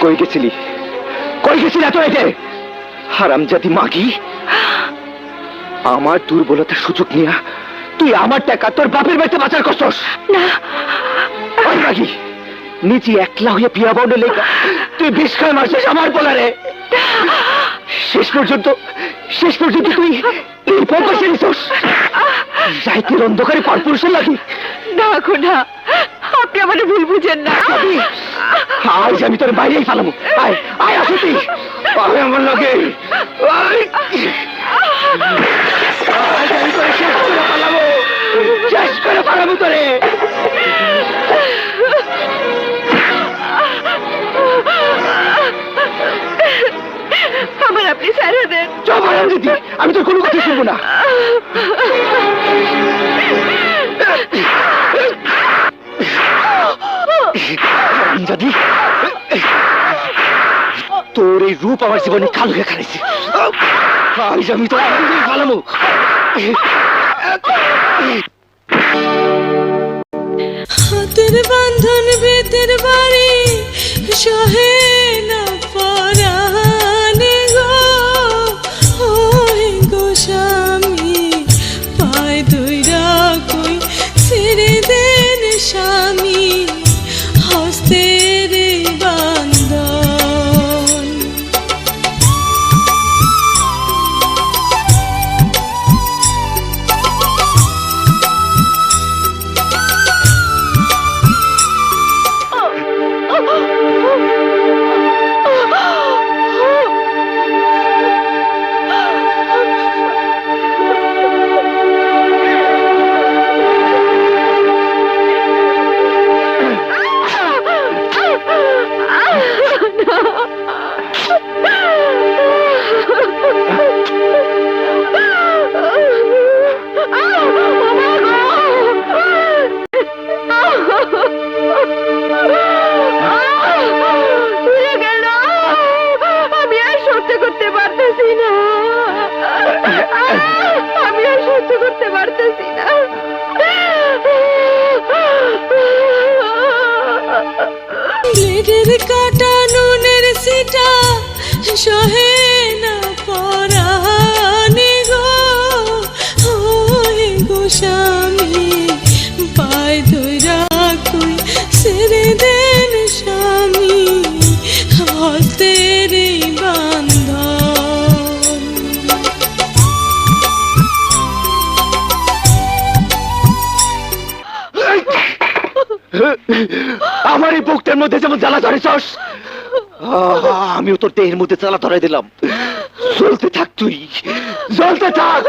কই গেছিলি? কই গেছিলি এত এতে হারামজাদি মাগি আমার দুর্বলতার সুযোগ নিয়া তুই আমার টাকা তোর বাপের বাড়িতে বাঁচার করছস। না। মাগি নিজে একলা হয়ে পিয়া বন্ডে লেখা তুই বিষ খায় মারছিস আমার বলারে শেষ পর্যন্ত শেষ পর্যন্ত তুই এই পকাশে নিছস রাইতের অন্ধকারে পরপুরুষের লাগি। না না। আপনি আমার ভুল বুঝেন না। আজ আমি তোর বাইরেই ফালামু আয় আয় আসতি। আয় আমার লাগে। আয়। আজ আমি তোরে শেষ করে ফালামু শেষ করে ফালামু তোরে। আমার আপনি সারা দেন হারাম দিদি আমি তোর কোনো কথা শুনব না। যদি তোর এই রূপ আমার জীবনে কালো খারাইছে আজ আমি তো ফালামু হাতের বান্ধন বেতের বাড়ি সহে ব্লেডের কাটা নুনের সিটা সহে না পরাণে গো। ওই গো পায় ধৈরা কই সেরে দেন আমার এই বুকটার মধ্যে যেমন জ্বালা ধরেছস আহ, আমিও তোর দেহের মধ্যে জ্বালা ধরে দিলাম। জ্বলতে থাক তুই। জ্বলতে থাক।